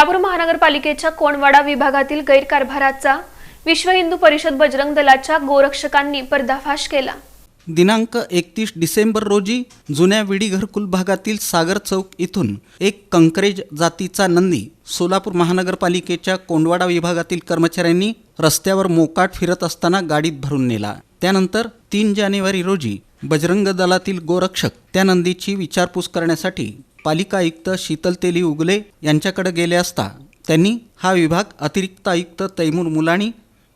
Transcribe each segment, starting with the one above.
सोलापूर महानगरपालिकेच्या कोणवाडा विभागातील गैरकारभाराचा विश्व हिंदू परिषद बजरंग दलाच्या गोरक्षकांनी पर्दाफाश केला. दिनांक एकतीस डिसेंबर रोजी जुन्या विडी घरकुल भागातील सागर चौक इथून एक कंकरेज जातीचा नंदी सोलापूर महानगरपालिकेच्या कोंडवाडा विभागातील कर्मचाऱ्यांनी रस्त्यावर मोकाट फिरत असताना गाडीत भरून नेला. त्यानंतर तीन जानेवारी रोजी बजरंग दलातील गोरक्षक त्या नंदीची विचारपूस करण्यासाठी पालिका आयुक्त शीतल तेली उगले यांच्याकडे गेले असता त्यांनी हा विभाग अतिरिक्त आयुक्त तैमूर मुलाणी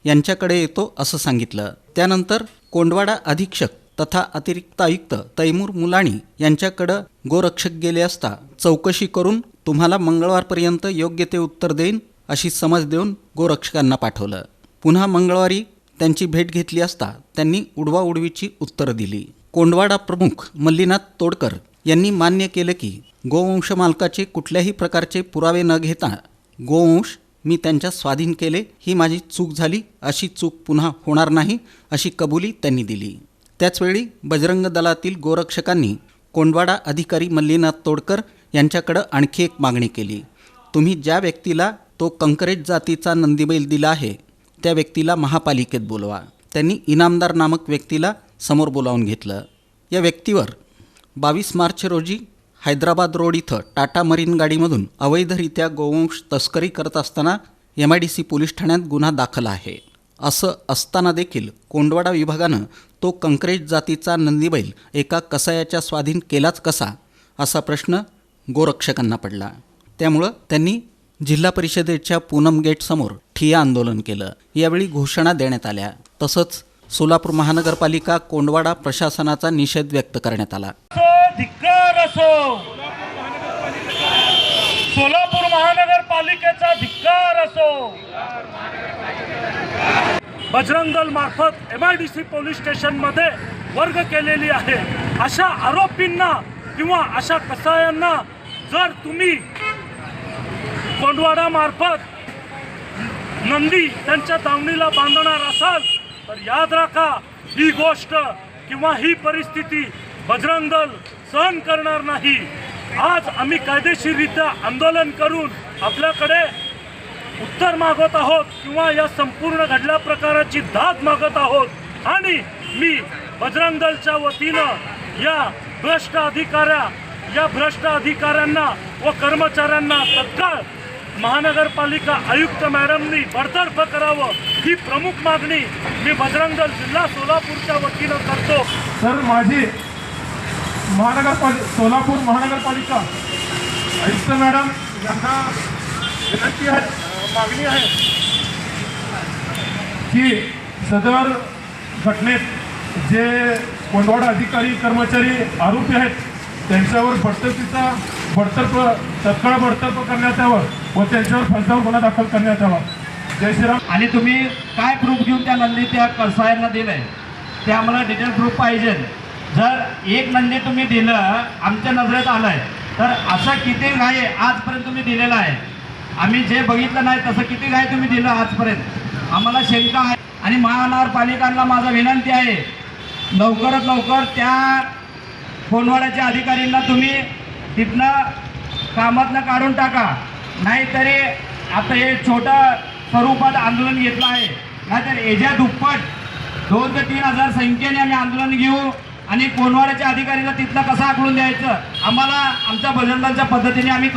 यांच्याकडे येतो असं सांगितलं. त्यानंतर कोंडवाडा अधीक्षक तथा अतिरिक्त आयुक्त तैमूर मुलाणी यांच्याकडं गोरक्षक गेले असता चौकशी करून तुम्हाला मंगळवारपर्यंत योग्य ते उत्तर देईन अशी समज देऊन गोरक्षकांना पाठवलं. पुन्हा मंगळवारी त्यांची भेट घेतली असता त्यांनी उडवाउडवीची उत्तरं दिली. कोंडवाडा प्रमुख मल्लीनाथ तोडकर यांनी मान्य केलं की गोवंश मालकाचे कुठल्याही प्रकारचे पुरावे न घेता गोवंश मी त्यांच्या स्वाधीन केले ही माझी चूक झाली अशी चूक पुन्हा होणार नाही अशी कबुली त्यांनी दिली. त्याचवेळी बजरंग दलातील गोरक्षकांनी कोंडवाडा अधिकारी मल्लीनाथ तोडकर यांच्याकडं आणखी एक मागणी केली. तुम्ही ज्या व्यक्तीला तो कंकरेज जातीचा नंदीबैल दिला आहे त्या व्यक्तीला महापालिकेत बोलवा. त्यांनी इनामदार नामक व्यक्तीला समोर बोलावून घेतलं. या व्यक्तीवर बावीस मार्च रोजी हैदराबाद रोड इथं टाटा मरीन गाडीमधून अवैधरित्या गोवंश तस्करी करत असताना M I D C police ठाण्यात गुन्हा दाखल आहे. असं असताना देखील कोंडवाडा विभागानं तो कंक्रेज जातीचा नंदीबैल एका कसायाच्या स्वाधीन केलाच कसा? असा प्रश्न गोरक्षकांना पडला. त्यामुळं त्यांनी जिल्हा परिषदेच्या पूनम गेटसमोर ठिया आंदोलन केलं. यावेळी घोषणा देण्यात आल्या. तसंच सोलापूर महानगरपालिका कोंडवाडा प्रशासनाचा निषेध व्यक्त करण्यात आला. असो. सोलापूर महानगरपालिकेचा धिक्कार असो. बजरंग दल मार्फत M I D C police स्टेशनमध्ये वर्ग केलेली आहे. अशा आरोपींना किंवा अशा कसायांना जर तुम्ही कोंडवाडा मार्फत नंदी त्यांच्या दावणीला बांधणार असाल तर याद राखा ही गोष्ट किंवा ही परिस्थिती बजरंग दल सहन करणार नाही. आज आम्ही कायदेशीररित्या आंदोलन करून आपल्याकडे उत्तर मागत आहोत किंवा या संपूर्ण घडल्या प्रकाराची दाद मागत आहोत. आणि मी बजरंग दलच्या वतीनं या भ्रष्ट अधिकाऱ्या या भ्रष्ट अधिकाऱ्यांना व कर्मचाऱ्यांना तत्काळ महानगरपालिका आयुक्त मॅडमनी बडतर्फ करावं ही प्रमुख मागणी मी बजरंग दल जिल्हा सोलापूरच्या वतीनं करतो. सर माझी महानगरपालिका सोलापूर महानगरपालिका. आयुक्त मॅडम यांना विनंती आहे मागणी आहे की सदर घटनेत जे कोंडवाडा अधिकारी कर्मचारी आरोपी आहेत त्यांच्यावर बडतर्फीचा बडतर्फ तत्काळ बडतर्फ करण्यात यावं व त्यांच्यावर फलतावर गुन्हा दाखल करण्यात यावा. जय श्रीराम. आणि तुम्ही काय प्रूफ घेऊन त्या नंदी त्या कसायांना दिलंय? ते आम्हाला डिटेल प्रूफ पाहिजे जर एक नंदी तुम्ही दिलं आमच्या नजरेत आलंय. तर असं किती गाय आजपर्यंत तुम्ही दिलेलं आहे? आम्ही जे बघितलं नाही तसं किती गाय तुम्ही दिलं आजपर्यंत? आम्हाला शंका आहे. आणि महानगरपालिकांना माझा विनंती आहे लवकरात लवकर त्या फोनवाड्याच्या अधिकाऱ्यांना तुम्ही तिथनं कामातनं काढून टाका. नाहीतरी आता हे छोटं स्वरूपात आंदोलन घेतलं आहे. नाहीतर याच्या दुप्पट दोन ते तीन हजार संख्येने आम्ही आंदोलन घेऊ. आणि कोणवाड्याच्या अधिकारीला तिथलं कसं आकलून द्यायचं? आम्हाला आमच्या बजरंगाच्या पद्धतीने आम्ही